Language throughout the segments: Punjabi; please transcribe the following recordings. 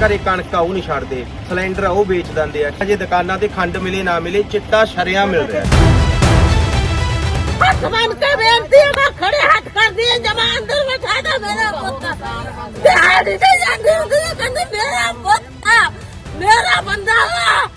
ਘਰੇ ਕਣਕ ਆ ਉਹ ਨਹੀਂ ਛੱਡਦੇ, ਸਿਲੰਡਰ ਆ, ਉਹ ਵੇਚ ਦਿੰਦੇ ਆ। ਜੇ ਦੁਕਾਨਾਂ ਤੇ ਖੰਡ ਮਿਲੇ, ਨਾ ਮਿਲੇ, ਚਿੱਟਾ ਸ਼ਰਿਆਂ ਮਿਲ ਰਿਹਾ। ਹੱਥ ਬੰਨ ਕੇ ਬੇਨਤੀ ਹੈ, ਮੈਂ ਖੜੇ ਹੱਥ ਕਰਦੀ ਹਾਂ, ਜਮਾ ਅੰਦਰ ਬਿਠਾ ਦਾ ਮੇਰਾ ਪੁੱਤ। ਦਿਹਾੜੀ ਤੇ ਜਾਂਦੀ ਹੁੰਦੀ ਹੈ, ਕਹਿੰਦੀ, ਮੇਰਾ ਪੁੱਤ, ਮੇਰਾ ਬੰਦਾ ਵਾ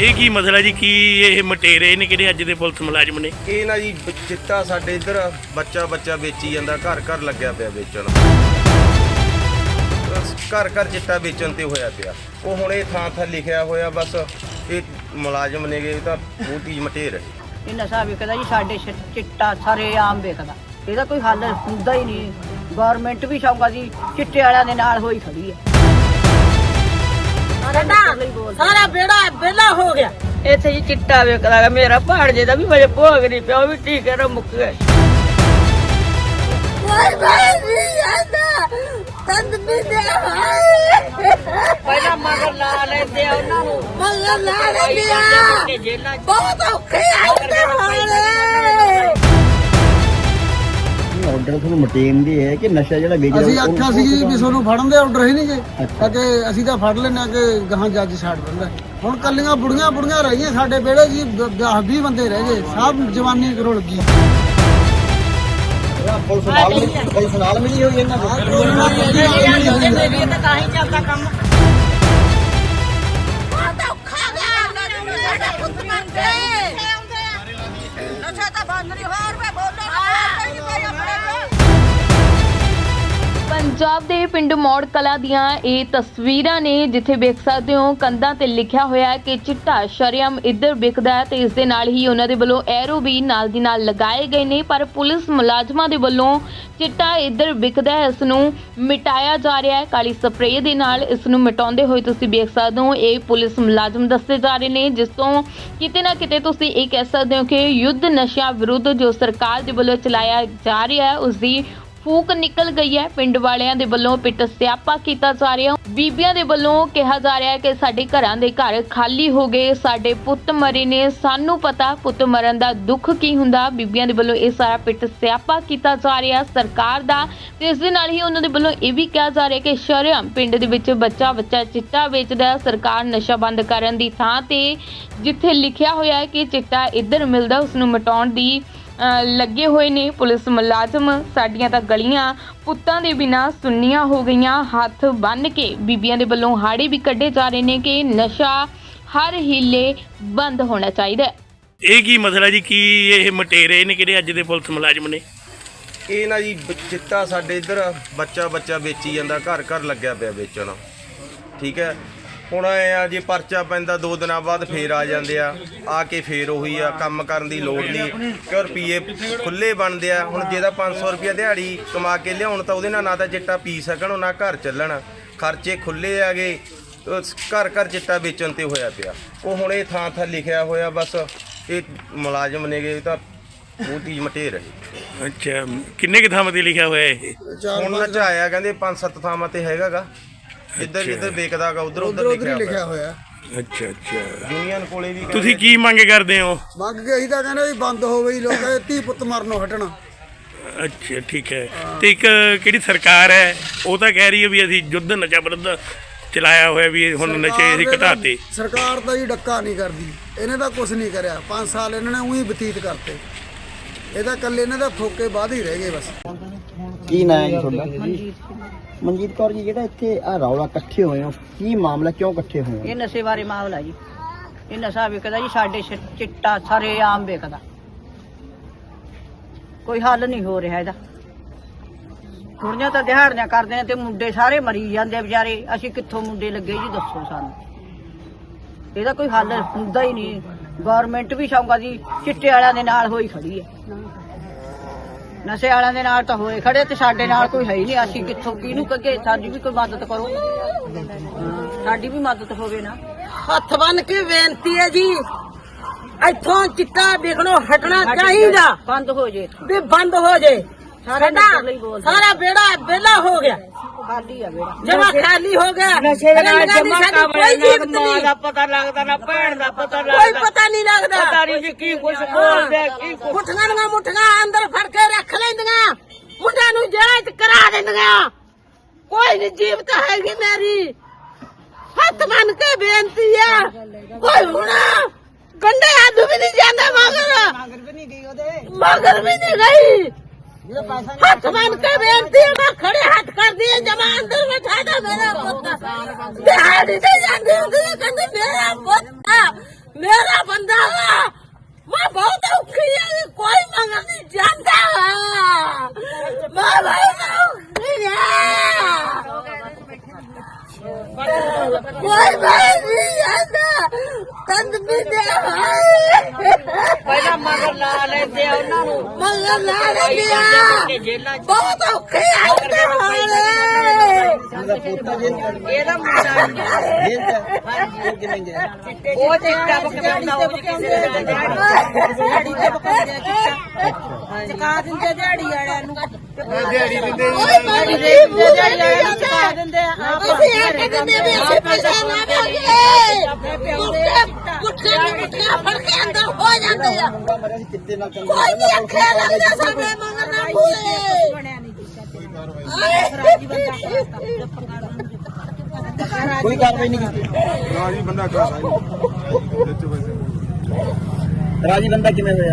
ਇਹ ਕੀ ਮਸਲਾ ਜੀ? ਕੀ ਇਹ ਮਟੇਰੇ ਨੇ ਕਿਹੜੇ ਅੱਜ ਦੇ ਪੁਲਿਸ ਮੁਲਾਜ਼ਮ ਨੇ? ਇਹ ਨਾ ਜੀ ਬ- ਚਿੱਟਾ ਸਾਡੇ ਇੱਧਰ ਬੱਚਾ ਬੱਚਾ ਵੇਚੀ ਜਾਂਦਾ ਘਰ ਘਰ ਲੱਗਿਆ ਪਿਆ ਵੇਚਣ। ਘਰ ਘਰ ਚਿੱਟਾ ਵੇਚਣ ਤੇ ਹੋਇਆ ਪਿਆ। ਉਹ ਹੁਣ ਇਹ ਥਾਂ ਥਾਂ ਲਿਖਿਆ ਹੋਇਆ ਬਸ ਇਹ ਮੁਲਾਜ਼ਮ ਨੇਗੇ ਇਹ ਤਾਂ ਉਹ ਚੀਜ਼ ਮਟੇਰ ਹੈ। ਇਹ ਨਸ਼ਾ ਵਿਕਦਾ ਜੀ ਸਾਡੇ ਸ਼- ਚਿੱਟਾ ਸਾਰੇ ਆਮ ਵਿਕਦਾ ਇਹਦਾ ਕੋਈ ਹੱਲ ਹੁੰਦਾ ਹੀ ਨਹੀਂ। ਗਵਰਨਮੈਂਟ ਵੀ ਸ਼ੌਂਕਾ ਜੀ ਚਿੱਟੇ ਵਾਲਿਆਂ ਦੇ ਨਾਲ ਹੋਈ ਖੜੀ ਹੈ। ਸਾਰਾ ਬੇੜਾ ਬੇਲਾ ਹੋ ਗਿਆ। ਇੱਥੇ ਜੀ ਚਿੱਟਾ ਵਿਕਦਾ ਗਾ ਮੇਰਾ ਪਹਾੜ ਜੇ ਦਾ ਵੀ ਮੇਰੇ ਭੋਗ ਨਹੀਂ ਪਿਆ ਉਹ ਵੀ ਟੀਕੇ ਨਾਲ ਮੁੱਕ ਗਿਆ। ਕੋਈ ਬਾਈ ਨਹੀਂ ਆਂਦਾ ਤੰਦ ਵੀ ਦੇ ਪਹਿਲਾਂ ਮਗਰ ਲਾ ਲੈਂਦੇ ਆ ਉਹਨਾਂ ਨੂੰ। ਮਗਰ ਲਾ ਲੈ ਕੇ ਗਿਆ ਜੇਲਾਂ 'ਚ। ਬਹੁਤ ਔਖੇ ਆਉਂਦੇ ਹਾਲੇ। ਆਰਡਰ ਤੁਹਾਨੂੰ ਮਟੇਨ ਦੇ ਹੈ ਕਿ ਨਸ਼ਾ ਜਿਹੜਾ ਵੇਚਦਾ ਅਸੀਂ ਆਖਿਆ ਸੀ ਜੀ ਵੀ ਤੁਹਾਨੂੰ ਫੜਨ ਦੇ ਆਰਡਰ ਹੀ ਨਹੀਂਗੇ। ਕਿ ਅਸੀਂ ਤਾਂ ਫੜ ਲੈਣਾ ਕਿ ਗਾਹਾਂ ਜੱਜ ਛੱਡ ਦਿੰਦਾ। ਹੁਣ ਕੱਲੀਆਂ ਬੁੜੀਆਂ ਬੁੜੀਆਂ ਰਹਿ ਗਈਆਂ ਸਾਡੇ ਵਿਹੜੇ ਜੀ 10 20 ਬੰਦੇ ਰਹਿ ਗਏ। ਸਭ ਜਵਾਨੀ ਰੁਲ ਗਈ ਪੁਲਿਸ ਨਾਲ ਮਿਲੀ- ਪੁਲਿਸ ਨਾਲ ਮਿਲੀ ਹੋਈ ਇਹਨਾਂ ਤਾਂ ਤਾਂ ਹੀ ਚੱਲਦਾ ਕੰਮ ਨਸ਼ਾ ਤਾਂ ਬੰਦ ਨਹੀਂ ਹੋਰ ਪੰਜਾਬ ਦੇ ਪਿੰਡ ਮੌੜ ਕਲਾ ਦੀਆਂ ਇਹ ਤਸਵੀਰਾਂ ਨੇ ਜਿੱਥੇ ਵੇਖ ਸਕਦੇ ਹੋ ਕੰਧਾਂ ਤੇ ਲਿਖਿਆ ਹੋਇਆ ਹੈ ਕਿ ਚਿੱਟਾ ਸ਼ਰਿਆਮ ਇੱਧਰ ਵਿਕਦਾ ਹੈ ਤੇ ਇਸ ਦੇ ਨਾਲ ਹੀ ਉਹਨਾਂ ਦੇ ਵੱਲੋਂ ਐਰੋ ਵੀ ਨਾਲ ਦੀ ਨਾਲ ਲਗਾਏ ਗਏ ਨੇ, ਪਰ ਪੁਲਿਸ ਮੁਲਾਜ਼ਮਾਂ ਦੇ ਵੱਲੋਂ ਚਿੱਟਾ ਇੱਧਰ ਵਿਕਦਾ ਹੈ, ਇਸ ਨੂੰ ਮਿਟਾਇਆ ਜਾ ਰਿਹਾ ਹੈ। ਕਾਲੀ ਸਪਰੇਅ ਦੇ ਨਾਲ ਇਸ ਨੂੰ ਮਿਟਾਉਂਦੇ ਹੋਏ ਤੁਸੀਂ ਵੇਖ ਸਕਦੇ ਹੋ, ਇਹ ਪੁਲਿਸ ਮੁਲਾਜ਼ਮ ਦੱਸੇ ਜਾ ਰਹੇ ਨੇ, ਜਿਸ ਤੋਂ ਕਿਤੇ ਨਾ ਕਿਤੇ ਤੁਸੀਂ ਇਹ ਕਹਿ ਸਕਦੇ ਹੋ ਕਿ ਯੁੱਧ ਨਸ਼ਿਆਂ ਵਿਰੁੱਧ ਜੋ ਸਰਕਾਰ ਦੇ ਵੱਲੋਂ ਚਲਾਇਆ ਜਾ ਰਿਹਾ ਹੈ, ਉਸ ਦੀ ਫੂਕ ਨਿਕਲ ਗਈ ਹੈ। ਪਿੰਡ ਵਾਲਿਆਂ ਦੇ ਵੱਲੋਂ ਪਿੱਟ ਸਿਆਪਾ ਕੀਤਾ ਜਾ ਰਿਹਾ। ਬੀਬੀਆਂ ਦੇ ਵੱਲੋਂ ਕਿਹਾ ਜਾ ਰਿਹਾ ਹੈ ਕਿ ਸਾਡੇ ਘਰਾਂ ਦੇ ਘਰ ਖਾਲੀ ਹੋ ਗਏ। ਸਾਡੇ ਪੁੱਤ ਮਰੇ ਨੇ। ਸਾਨੂੰ ਪਤਾ ਪੁੱਤ ਮਰਨ ਦਾ ਦੁੱਖ ਕੀ ਹੁੰਦਾ। ਬੀਬੀਆਂ ਦੇ ਵੱਲੋਂ ਇਹ ਸਾਰਾ ਪਿੱਟ ਸਿਆਪਾ ਕੀਤਾ ਜਾ ਰਿਹਾ ਸਰਕਾਰ ਦਾ ਤੇ ਇਸ ਦੇ ਨਾਲ ਹੀ ਉਹਨਾਂ ਦੇ ਵੱਲੋਂ ਇਹ ਵੀ ਕਿਹਾ ਜਾ ਰਿਹਾ ਕਿ ਸ਼ਰਮ ਪਿੰਡ ਦੇ ਵਿੱਚ ਬੱਚਾ ਬੱਚਾ ਚਿੱਟਾ ਵੇਚਦਾ ਸਰਕਾਰ ਨਸ਼ਾ ਬੰਦ ਕਰਨ ਦੀ ਥਾਂ ਤੇ ਜਿੱਥੇ ਲਿਖਿਆ ਹੋਇਆ ਹੈ ਕਿ ਚਿੱਟਾ ਇੱਧਰ ਮਿਲਦਾ ਉਸ ਨੂੰ ਮਿਟਾਉਣ ਦੀ ਲੱਗੇ ਹੋਏ ਨੇ ਪੁਲਿਸ ਮੁਲਾਜ਼ਮ। ਸਾਡੀਆਂ ਤਾਂ ਗਲੀਆਂ ਪੁੱਤਾਂ ਦੇ ਬਿਨਾ ਸੁੰਨੀਆਂ ਹੋ ਗਈਆਂ। ਹੱਥ ਬੰਨ ਕੇ ਬੀਬੀਆਂ ਦੇ ਵੱਲੋਂ ਹਾੜੇ ਵੀ ਕੱਢੇ ਜਾ ਰਹੇ ਨੇ ਕਿ ਨਸ਼ਾ ਹਰ ਹੀਲੇ ਬੰਦ ਹੋਣਾ ਚਾਹੀਦਾ ਹੈ। ਇਹ ਕੀ ਮਸਲਾ ਜੀ? ਕੀ ਇਹ ਮਟੇਰੇ ਨੇ ਕਿਹੜੇ ਅੱਜ ਦੇ ਪੁਲਿਸ ਮੁਲਾਜ਼ਮ ਨੇ? ਇਹ ਨਾ ਜੀ ਬ- ਚਿੱਟਾ ਸਾਡੇ ਇੱਧਰ ਬੱਚਾ ਬੱਚਾ ਵੇਚੀ ਜਾਂਦਾ ਘਰ ਘਰ ਲੱਗਿਆ ਪਿਆ ਵੇਚਣ। ਠੀਕ ਹੈ? ਹੁਣ ਐ ਆ ਜੇ ਪਰਚਾ ਪੈਂਦਾ ਦੋ ਦਿਨਾਂ ਬਾਅਦ ਫੇਰ ਆ ਜਾਂਦੇ ਆ। ਆ ਕੇ ਫੇਰ ਉਹੀ ਆ ਕੰਮ ਕਰਨ ਦੀ ਲੋੜ ਨਹੀਂ। ਕਿ ਰੁਪਏ ਖੁੱਲੇ ਬਣਦੇ ਆ। ਹੁਣ ਜਿਹਦਾ 500 ਰੁਪਏ ਦਿਹਾੜੀ ਕਮਾ ਕੇ ਲਿਆਉਣ ਤਾਂ ਉਹਦੇ ਨਾਲ ਨਾ ਤਾਂ ਚਿੱਟਾ ਪੀ ਸਕਣ ਨਾ ਘਰ ਚੱਲਣ। ਖਰਚੇ ਖੁੱਲੇ ਆਗੇ ਘਰ ਘਰ ਚਿੱਟਾ ਵੇਚਣ ਤੇ ਹੋਇਆ ਪਿਆ। ਉਹ ਹੁਣ ਇਹ ਥਾਂ ਥਾਂ ਲਿਖਿਆ ਹੋਇਆ ਬਸ ਇਹ ਮੁਲਾਜ਼ਮ ਨੇਗੇ ਤਾਂ ਉਹ ਚੀਜ਼ ਮਟੇਰ ਹੈ। ਅੱਛਾ ਕਿੰਨੇ ਕਿ ਥਾਵਾਂ ਤੇ ਲਿਖਿਆ ਹੋਇਆ ਇਹ? ਹੁਣ ਨਚਾਇਆ ਕਹਿੰਦੇ ਪੰਜ ਸੱਤ ਥਾਵਾਂ ਤੇ ਹੈਗਾਗਾ। ਇੱਧਰ ਜਿੱਧਰ ਵੇਚਦਾਗਾ ਉਧਰ ਉਧਰ ਉਧਰ ਹੀ ਲਿਖਿਆ ਲਿਖਿਆ ਹੋਇਆ। ਅੱਛਾ ਅੱਛਾ। ਯੂਨੀਅਨ ਕੋਲੇ ਵੀ ਤੁਸੀਂ ਕੀ ਮੰਗ ਕਰਦੇ ਹੋ? ਮੰਗ ਕੇ ਅਸੀਂ ਤਾਂ ਕਹਿੰਦੇ ਵੀ ਬੰਦ ਹੋਵੇ ਜੀ ਲੋਕਾਂ ਦੇ ਧੀ ਪੁੱਤ ਮਰਨੋਂ ਹਟਣਾ। ਅੱਛਾ ਠੀਕ ਹੈ। ਤੇ ਇੱਕ ਕਿਹੜੀ ਸਰਕਾਰ ਹੈ ਉਹ ਤਾਂ ਕਹਿ ਰਹੀ ਹੈ ਵੀ ਅਸੀਂ ਯੁੱਧ ਨਸ਼ਾ ਵਿਰੁੱਧ ਚਲਾਇਆ ਹੋਇਆ ਵੀ ਹੁਣ ਨਸ਼ੇ ਅਸੀਂ ਘਟਾਤੇ। ਸਰਕਾਰ ਤਾਂ ਜੀ ਡੱਕਾ ਨਹੀਂ ਕਰਦੀ। ਇਹਨੇ ਤਾਂ ਕੁਝ ਨਹੀਂ ਕਰਿਆ। 5 ਸਾਲ ਇਹਨਾਂ ਨੇ ਉਹੀ ਬਤੀਤ ਕਰਤੇ। ਇਹ ਤਾਂ ਇਕੱਲੇ ਇਹਨਾਂ ਦਾ ਫੋਕੇ ਬਾਅਦ ਹੀ ਰਹਿ ਗਏ ਬਸ। ਕੀ ਨਾਂ ਹੈ ਜੀ ਤੁਹਾਡਾ? ਮਨਜੀਤ ਕੌਰ ਜੀ ਜਿਹੜਾ ਇੱਥੇ ਆ ਰੌਲਾ ਇਕੱਠੇ ਹੋਏ ਹੋ ਕੀ ਮਾਮਲਾ ਕਿਉਂ ਇਕੱਠੇ ਹੋਏ ਹੋ? ਇਹ ਨਸ਼ੇ ਬਾਰੇ ਮਾਮਲਾ ਜੀ। ਇਹ ਨਸ਼ਾ ਵਿਕਦਾ ਜੀ ਸਾਡੇ ਸ਼- ਚਿੱਟਾ ਸਾਰੇ ਆਮ ਵਿਕਦਾ ਕੋਈ ਹੱਲ ਨਹੀਂ ਹੋ ਰਿਹਾ ਇਹਦਾ। ਕੁੜੀਆਂ ਤਾਂ ਦਿਹਾੜੀਆਂ ਕਰਦੇ ਨੇ ਤੇ ਮੁੰਡੇ ਸਾਰੇ ਮਰੀ ਜਾਂਦੇ ਆ ਵਿਚਾਰੇ। ਅਸੀਂ ਕਿੱਥੋਂ ਮੁੰਡੇ ਲੱਗੇ ਜੀ ਦੱਸੋ ਸਾਨੂੰ। ਇਹਦਾ ਕੋਈ ਹੱਲ ਹੁੰਦਾ ਹੀ ਨਹੀਂ। ਗਵਰਨਮੈਂਟ ਵੀ ਸ਼ੌਂਕਾ ਜੀ ਚਿੱਟੇ ਵਾਲਿਆਂ ਦੇ ਨਾਲ ਹੋਈ ਖੜੀ ਹੈ। ਨਸ਼ੇ ਵਾਲਿਆਂ ਦੇ ਨਾਲ ਤਾਂ ਹੋਏ ਖੜੇ ਤੇ ਸਾਡੇ ਨਾਲ ਕੋਈ ਹੈ ਹੀ ਨਹੀਂ। ਅਸੀਂ ਕਿੱਥੋਂ ਕਿਹਨੂੰ ਕਹੇ ਸਾਡੀ ਵੀ ਕੋਈ ਮਦਦ ਕਰੋ। ਸਾਡੀ ਵੀ ਮਦਦ ਹੋਵੇ ਨਾ। ਹੱਥ ਬੰਨ ਕੇ ਬੇਨਤੀ ਹੈ ਜੀ ਇੱਥੋਂ ਚਿੱਟਾ ਵਿਕਣੋਂ ਹਟਣਾ ਚਾਹੀਦਾ। ਬੰਦ ਹੋ ਜੇ। ਵੀ ਬੰਦ ਹੋ ਜੇ। ਸਾਡਾ ਸਾਰਾ ਬੇੜਾ ਬੇਲਾ ਹੋ ਗਿਆ। ਖਾਲੀ ਆ ਬੇੜਾ ਜਮਾ ਖਾਲੀ ਹੋ ਗਿਆ। ਨਸ਼ੇ ਦੇ ਨਾਲ ਜਮਾ ਕੋਈ ਜੀਵਤ ਨਹੀਂ। ਦਾ ਪਤਾ ਲੱਗਦਾ ਨਾ ਭੈਣ ਦਾ ਪਤਾ ਕੋਈ ਪਤਾ ਨਹੀਂ ਲੱਗਦਾ। ਪਤਾ ਨਹੀਂ ਜੀ ਕੀ ਕੁਛ ਬੋਲਦੇ ਕੀ ਕੁਛ ਮੁੱਠੀਆਂ ਮੁੱਠੀਆਂ ਅੰਦਰ ਫੜ ਕੇ ਰੱਖ ਲੈਂਦੀਆਂ। ਮੁੰਡਿਆਂ ਨੂੰ ਜੇਲ੍ਹ ਕਰਾ ਦਿੰਦੀਆਂ। ਕੋਈ ਨਹੀਂ ਜੀਵਤ ਹੈਗੀ ਮੇਰੀ। ਹੱਥ ਮੰਨ ਕੇ ਬੇਨਤੀ ਆ। ਕੋਈ ਹੁਣਾ ਗੰਡੇ ਹੱਥ ਵੀ ਨਹੀਂ ਜਾਂਦਾ ਮਗਰ। ਮਗਰ ਵੀ ਨਹੀਂ ਗਈ ਉਹਦੇ। ਮਗਰ ਵੀ ਨਹੀਂ ਗਈ। ਹੱਥ ਮੰਨ ਕੇ ਬੇਨਤੀ ਆ ਮੈਂ ਖੜੇ ਹੱਥ ਕਰਦੀ ਆ ਜਮਾ ਅੰਦਰ ਬਿਠਾ ਦਾ ਮੇਰਾ ਪੁੱਤ। ਦਿਹਾੜੀ ਤੇ ਜਾਂਦੀ ਹੁੰਦੀ ਆ ਕਹਿੰਦੀ ਮੇਰਾ ਪੁੱਤ ਮੇਰਾ ਬੰਦਾ ਵਾ। ਮੈਂ ਬਹੁਤ ਔਖੀ ਆ ਕੋਈ ਮੰਗਣ ਨਹੀਂ ਜਾਂਦਾ। ਮੈਂ ਬਹੁਤ ਔਖੀ ਆ। ਕੋਈ ਮੈਂ ਨਹੀਂ ਜਾਂਦਾ। ਤੰਦ ਵੀ ਦੇ ਪਹਿਲਾਂ ਮਗਰ ਲਾ ਲੈਂਦੇ ਆ ਉਹਨਾਂ ਨੂੰ ਮਗਰ ਲਾ ਲੱਗਿਆ ਬਹੁਤ ਔਖੇ ਹਾਲੇ। ਇਹਦਾ ਮੁੰਡਾ ਜੇਲ੍ਹ ਚ ਉਹ ਚਿੱਟਾ ਬਕਵਾਉਂਦਾ ਉਹ ਕਿਸੇ ਦੇ ਦਿਹਾੜੀ ਤੇ ਬਕਾਉਂਦੇ ਆ ਚਿੱਟਾ ਚਕਾ ਦਿੰਦੇ ਦਿਹਾੜੀ ਵਾਲਿਆਂ ਨੂੰ ਓਏ ਮਾਰੀ ਦਿਹਾੜੀ ਵਾਲਿਆਂ ਨੂੰ ਚਕਾ ਦਿੰਦੇ ਆ ਆਪ ਅਸੀਂ ਆ ਕੇ ਦਿੰਦੇ ਵੀ ਅਸੀਂ ਪੈਸਾ ਨਾ ਦੇਗੇ ਮੁੱਠੇ ਮੁੱਠੇ ਫੜ ਕੇ ਅੰਦਰ ਹੋ ਜਾਂਦੇ ਆ ਕੋਈ ਨਹੀਂ ਅੱਖੇ ਲੱਗਦਾ ਸਾਡੇ ਮਗਰ ਨਾ ਭੂਲੇ ਕੋਈ ਕਾਰਵਾਈ ਨਹੀਂ ਕੀਤੀ। ਰਾਜੀ ਬੰਦਾ ਕਰ ਵਿੱਚ ਵੈਸੇ ਰਾਜੀ ਬੰਦਾ ਕਿਵੇਂ ਹੋਇਆ?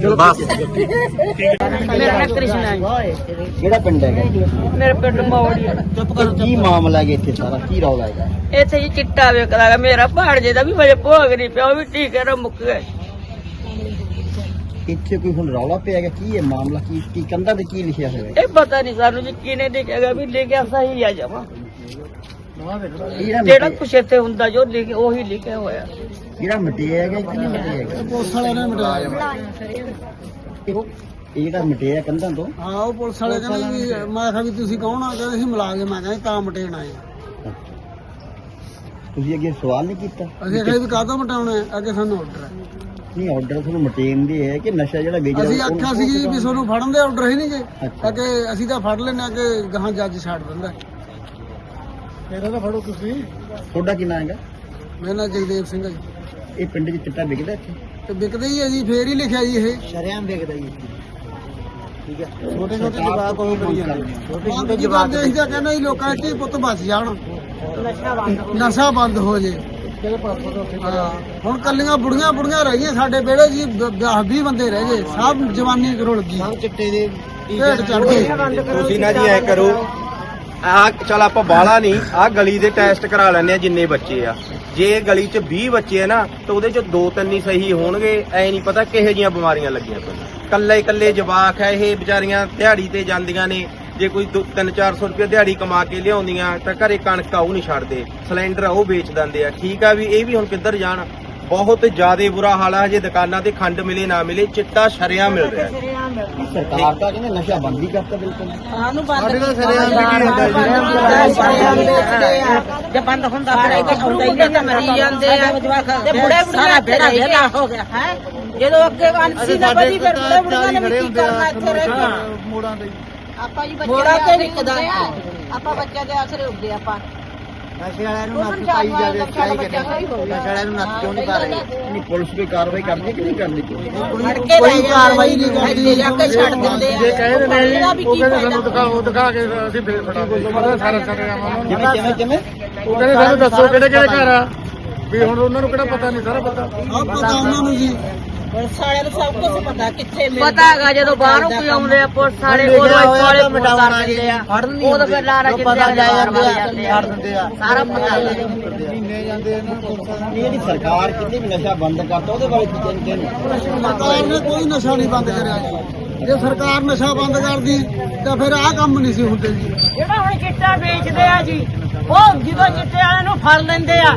ਚਲੋ ਬਸ। ਮੇਰਾ ਨਾਮ ਕ੍ਰਿਸ਼ਨ ਹੈ ਕਿਹੜਾ ਪਿੰਡ ਹੈਗਾ? ਮੇਰੇ ਪਿੰਡ ਮੌੜੀ ਚੁੱਪ ਕਰੋ ਕੀ ਮਾਮਲਾ ਹੈ ਇੱਥੇ ਸਾਰਾ? ਕੀ ਰੌਲਾ ਹੈਗਾ? ਇੱਥੇ ਜੀ ਚਿੱਟਾ ਵੇਖਦਾ ਮੇਰਾ ਪਹਾੜ ਜੇ ਦਾ ਵੀ ਮੇਰੇ ਭੋਗ ਨਹੀਂ ਪਿਆ ਉਹ ਵੀ ਟੀਕੇ ਨਾਲ ਮੁੱਕ ਗਏ ਇੱਥੇ ਕੋਈ ਹੁਣ ਰੌਲਾ ਪਿਆ ਹੈਗਾ? ਕੀ ਹੈ ਮਾਮਲਾ? ਕੀ ਕੀ ਕੰਧਾਂ ਤੇ ਕੀ ਲਿਖਿਆ ਹੋਇਆ ਹੈ? ਇਹ ਪਤਾ ਨਹੀਂ ਸਾਨੂੰ ਜੀ ਕਿਨੇ ਲਿਖਿਆਗਾ ਵੀ ਲਿਖਿਆ ਸਹੀ ਆ ਜਮਾ ਜਿਹੜਾ ਜਿਹੜਾ ਕੁਛ ਇੱਥੇ ਹੁੰਦਾ ਜੋ ਲਿਖਿਆ ਉਹੀ ਲਿਖਿਆ ਹੋਇਆ। ਜਿਹੜਾ ਮਟਿਆ ਹੈਗਾ ਕਿ ਨਹੀਂ ਮਟਿਆ ਹੈਗਾ ਪੁਲਿਸ ਵਾਲਿਆਂ ਨੇ ਮਿਟਾਇਆ ਇਹ ਜਿਹੜਾ ਮਟਿਆ ਕੰਧਾਂ ਤੋਂ। ਹਾਂ ਉਹ ਪੁਲਿਸ ਵਾਲੇ ਕਹਿੰਦੇ ਵੀ ਮੈਂ ਕਿਹਾ ਵੀ ਤੁਸੀਂ ਕੌਣ ਆ ਕਹਿੰਦੇ ਅਸੀਂ ਮੁਲਾਜ਼ਮ ਮੈਂ ਕਹਿੰਦੇ ਤਾਂ ਮਟੇਣ ਆਏ ਆ। ਤੁਸੀਂ ਅੱਗੇ ਸਵਾਲ ਨਹੀਂ ਕੀਤਾ? ਅਸੀਂ ਕਹਿੰਦੇ ਵੀ ਮਟਾਉਣਾ ਹੈ ਅੱਗੇ ਸਾਨੂੰ ਆਰਡਰ ਹੈ ਨਹੀਂ ਆਰਡਰ ਤੁਹਾਨੂੰ ਮਟੇਨ ਦੇ ਹੈ ਕਿ ਨਸ਼ਾ ਜਿਹੜਾ ਵੇਚਦਾ ਅਸੀਂ ਆਖਿਆ ਸੀ ਵੀ ਤੁਹਾਨੂੰ ਫੜਨ ਦੇ ਆਰਡਰ ਹੀ ਨਹੀਂ ਜੇ ਅੱਛਾ। ਅੱਗੇ ਅਸੀਂ ਤਾਂ ਫੜ ਲੈਣੇ ਅੱਗੇ ਗਾਹਾਂ ਜੱਜ ਛੱਡ ਦਿੰਦਾ ਇਹਦਾ ਤਾਂ ਫੜੋ ਤੁਸੀਂ। ਤੁਹਾਡਾ ਕੀ ਨਾਮ ਹੈਗਾ? ਮੇਰਾ ਨਾਂ ਜਗਦੇਵ ਸਿੰਘ ਹੈ ਜੀ। ਇਹ ਪਿੰਡ 'ਚ ਚਿੱਟਾ ਵਿਕਦਾ ਇੱਥੇ? ਤੇ ਵਿਕਦੇ ਹੀ ਹੈ ਜੀ ਫੇਰ ਹੀ ਲਿਖਿਆ ਜੀ ਇਹ। ਸ਼ਰਿਆਮ ਵਿਕਦਾ ਜੀ ਠੀਕ ਹੈ। ਛੋਟੇ ਛੋਟੇ ਜਵਾਕ ਕੋਲ ਕਰੀ ਜਾਂਦੇ ਛੋਟੇ ਛੋਟੇ ਅਸੀਂ ਤਾਂ ਕਹਿੰਦੇ ਜੀ ਲੋਕਾਂ ਦੇ ਪੁੱਤ ਬਚ ਜਾਣ ਨਸ਼ਾ ਬੰਦ ਹੋ ਜੇ। ਹਾਂ। ਹੁਣ ਕੱਲੀਆਂ ਬੁੜੀਆਂ ਬੁੜੀਆਂ ਰਹਿ ਗਈਆਂ ਸਾਡੇ ਵਿਹੜੇ ਜੀ 20 ਬੰਦੇ ਰਹਿ ਗਏ ਸਭ ਜਵਾਨੀ ਰੁਲ ਗਈ। ਸਭ ਚਿੱਟੇ ਦੇ ਢੇਡ ਚੜ ਗਏ। ਤੁਸੀਂ ਨਾ ਜੀ ਐ ਕਰੋ। ਆ ਚਲ ਆਪਾਂ ਬਾਲਾ ਨਹੀਂ ਆ ਗਲੀ ਦੇ ਟੈਸਟ ਕਰਾ ਲੈਂਦੇ ਆ ਜਿੰਨੇ ਬੱਚੇ ਆ। ਜੇ ਗਲੀ 'ਚ 20 ਬੱਚੇ ਆ ਨਾ ਤਾਂ ਉਹਦੇ 'ਚ ਦੋ ਤਿੰਨ ਹੀ ਸਹੀ ਹੋਣਗੇ ਐ ਨਹੀਂ ਪਤਾ ਕਿਹੋ ਜੀਆਂ ਬਿਮਾਰੀਆਂ ਲੱਗੀਆਂ ਪਈਆਂ। ਕੱਲੇ ਕੱਲੇ ਜਵਾਕ ਐ ਇਹ ਵਿਚਾਰੀਆਂ ਦਿਹਾੜੀ ਤੇ ਜਾਂਦੀਆਂ ਨੇ। ਜੇ ਕੋਈ 3-400 ਰੁਪਏ ਦਿਹਾੜੀ ਕਮਾ ਕੇ ਲਿਆਉਂਦੀਆਂ ਤਾਂ ਘਰੇ ਕਣਕ ਆ ਉਹ ਨਹੀਂ ਛੱਡਦੇ। ਸਿਲੰਡਰ ਆ ਉਹ ਵੇਚ ਦਿੰਦੇ ਆ। ਠੀਕ ਆ ਵੀ ਇਹ ਵੀ ਹੁਣ ਕਿੱਧਰ ਜਾਣ? ਬਹੁਤ ਜ਼ਿਆਦਾ ਬੁਰਾ ਹਾਲ ਆ। ਹਜੇ ਦੁਕਾਨਾਂ ਤੇ ਖੰਡ ਮਿਲੇ ਨਾ ਮਿਲੇ ਚਿੱਟਾ ਸ਼ਰਿਆਂ ਮਿਲ ਰਿਹਾ। ਸਰਕਾਰ ਤਾਂ ਕਹਿੰਦੇ ਨਸ਼ਾ ਬੰਦ ਹੀ ਕਰਤਾ ਬਿਲਕੁਲ। ਸਾਨੂੰ ਬੰਦ ਸਾਡੇ ਨਾਲ ਸਰੇਆਮ ਵੀ ਕੀ ਹੁੰਦਾ ਜੇ ਬੰਦ ਹੁੰਦਾ ਫਿਰ ਇੱਥੇ ਆਉਂਦਾ ਹੀ ਨਹੀਂ ਤਾਂ ਮਰੀ ਜਾਂਦੇ ਆ। ਤੇ ਬੁੜੇ ਬੁੜਾ ਬੇੜਾ ਵੇਲਾ ਹੋ ਗਿਆ। ਹੈ? ਜਦੋਂ ਅੱਗੇ ਅਨਸੀ ਨਾ ਬਦੀ ਫਿਰ ਬੁੜੇ ਬੁੜਾ ਨੇ ਕੀ ਕਰਨਾ ਇੱਥੇ ਰਹਿ ਕੇ? ਮੋੜਾਂ ਦੇ ਆਪਾਂ ਜੀ ਬੱਚਿਆਂ ਤੇ ਨਿਕਦਾ ਆਪਾਂ ਬੱਚਿਆਂ ਦੇ ਆਸਰੇ ਉੱਗੇ ਆਪਾਂ। ਨਸ਼ੇ ਵਾਲਿਆਂ ਨੂੰ ਨੱਥ ਪਾਈ ਜਾਵੇ, ਟਰਾਈ ਕਰੇ। ਨਸ਼ੇ ਵਾਲਿਆਂ ਨੂੰ ਨੱਥ ਕਿਉਂ ਨਹੀਂ ਪਾ ਰਹੇ? ਨਹੀਂ ਪੁਲਿਸ ਕੋਈ ਕਾਰਵਾਈ ਕਰਦੀ ਕਿ ਨਹੀਂ ਕਰਦੀ? ਫੜ ਕੇ ਕੋਈ ਕਾਰਵਾਈ ਨਹੀਂ ਕਰਦੀ। ਜਾ ਕੇ ਛੱਡ ਦਿੰਦੇ ਆ। ਜੇ ਕਹਿੰਦੇ ਨੇ ਇਹਦਾ ਵੀ ਉਹ ਕੀ ਕਹਿੰਦੇ ਫਾਇਦਾ? ਸਾਨੂੰ ਦਿਖਾਓ ਦਿਖਾ ਕੇ ਅਸੀਂ ਫੇਰ ਫੜਾਂਗੇ। ਪਤਾ ਸਾਰਾ ਸਾਰੇ ਕਿਵੇਂ ਕਿਵੇਂ ਕਿਵੇਂ? ਉਹ ਕਹਿੰਦੇ ਸਾਨੂੰ ਦੱਸੋ ਕਿਹੜੇ ਕਿਹੜੇ ਘਰ ਆ। ਵੀ ਹੁਣ ਉਹਨਾਂ ਨੂੰ ਕਿਹੜਾ ਪਤਾ ਨਹੀਂ ਸਾਰਾ ਪਤਾ। ਆ ਪਤਾ ਉਹਨਾਂ ਨੂੰ ਜੀ। ਪੁਲਿਸ ਵਾਲਿਆਂ ਨੂੰ ਸਭ ਕੁਝ ਪਤਾ ਕਿੱਥੇ ਮਿਲਦਾ ਪਤਾ ਹੈਗਾ ਜਦੋਂ ਬਾਹਰੋਂ ਕੋਈ ਆਉਂਦੇ ਆ ਪੁਲਿਸ ਵਾਲੇ ਉਦੋਂ ਵਾਲੇ ਮਿਟਾਉਣ ਕਰ ਦਿੰਦੇ ਆ। ਉਦੋਂ ਫਿਰ ਲਾਰਾ ਜਿੰਦੇ ਆ। ਜਾਂਦੇ ਆ। ਸਾਰਾ ਪਤਾ ਮਹੀਨੇ ਜਾਂਦੇ ਇਹਨਾਂ ਜਿਹੜੀ ਸਰਕਾਰ ਕਿਤੇ ਵੀ ਨਸ਼ਾ ਬੰਦ ਕਰਤਾ ਉਹਦੇ ਬਾਰੇ ਕੀ ਕਹਿੰਦੇ ਨੇ? ਸਰਕਾਰ ਨੇ ਕੋਈ ਨਸ਼ਾ ਨਹੀਂ ਬੰਦ ਕਰਿਆ ਜੀ। ਜੇ ਸਰਕਾਰ ਨਸ਼ਾ ਬੰਦ ਕਰਦੀ ਤਾਂ ਫਿਰ ਆਹ ਕੰਮ ਨਹੀਂ ਸੀ ਹੁੰਦੇ ਜੀ। ਜਿਹੜਾ ਹੁਣ ਚਿੱਟਾ ਵੇਚਦੇ ਆ ਜੀ ਉਹ ਜਦੋਂ ਚਿੱਟੇ ਵਾਲਿਆਂ ਨੂੰ ਫੜ ਲੈਂਦੇ ਆ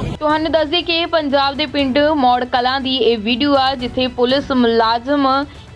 ਤੁਹਾਨੂੰ ਦੱਸ ਦਈਏ ਕਿ ਪੰਜਾਬ ਦੇ ਪਿੰਡ ਮੌੜ ਕਲਾਂ ਦੀ ਇਹ ਵੀਡੀਓ ਆ, ਜਿੱਥੇ ਪੁਲਿਸ ਮੁਲਾਜ਼ਮ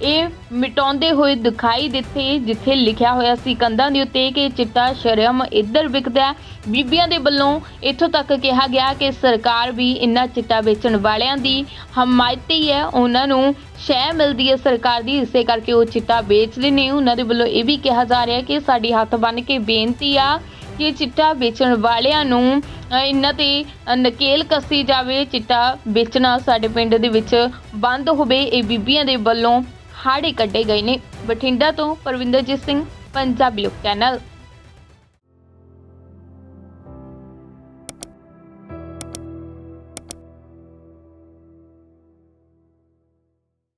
ਇਹ ਮਿਟਾਉਂਦੇ ਹੋਏ ਦਿਖਾਈ ਦਿੱਤੇ, ਜਿੱਥੇ ਲਿਖਿਆ ਹੋਇਆ ਸੀ ਕੰਧਾਂ ਦੇ ਉੱਤੇ ਕਿ ਚਿੱਟਾ ਸ਼ਰਮ ਇੱਧਰ ਵਿਕਦਾ ਬੀਬੀਆਂ ਦੇ ਵੱਲੋਂ ਇੱਥੋਂ ਤੱਕ ਕਿਹਾ ਗਿਆ ਕਿ ਸਰਕਾਰ ਵੀ ਇਨ੍ਹਾਂ ਚਿੱਟਾ ਵੇਚਣ ਵਾਲਿਆਂ ਦੀ ਹਮਾਇਤੀ ਹੈ ਉਹਨਾਂ ਨੂੰ ਸ਼ਹਿ ਮਿਲਦੀ ਹੈ ਸਰਕਾਰ ਦੀ, ਇਸੇ ਕਰਕੇ ਉਹ ਚਿੱਟਾ ਵੇਚਦੇ ਨੇ। ਉਹਨਾਂ ਦੇ ਵੱਲੋਂ ਇਹ ਵੀ ਕਿਹਾ ਜਾ ਰਿਹਾ ਕਿ ਸਾਡੀ ਹੱਥ ਬੰਨ੍ਹ ਕੇ ਬੇਨਤੀ ਆ ਕਿ ਚਿੱਟਾ ਵੇਚਣ ਵਾਲਿਆਂ ਨੂੰ ਇਹਨਾਂ ਤੇ ਨਕੇਲ ਕੱਸੀ ਜਾਵੇ, ਚਿੱਟਾ ਵੇਚਣਾ ਸਾਡੇ ਪਿੰਡ ਦੇ ਵਿੱਚ ਬੰਦ ਹੋਵੇ, ਇਹ ਬੀਬੀਆਂ ਦੇ ਵੱਲੋਂ ਹਾੜੇ ਕੱਢੇ ਗਏ ਨੇ। ਬਠਿੰਡਾ ਤੋਂ ਪਰਵਿੰਦਰਜੀਤ ਸਿੰਘ, ਪੰਜਾਬੀ ਲੋਕ ਚੈਨਲ।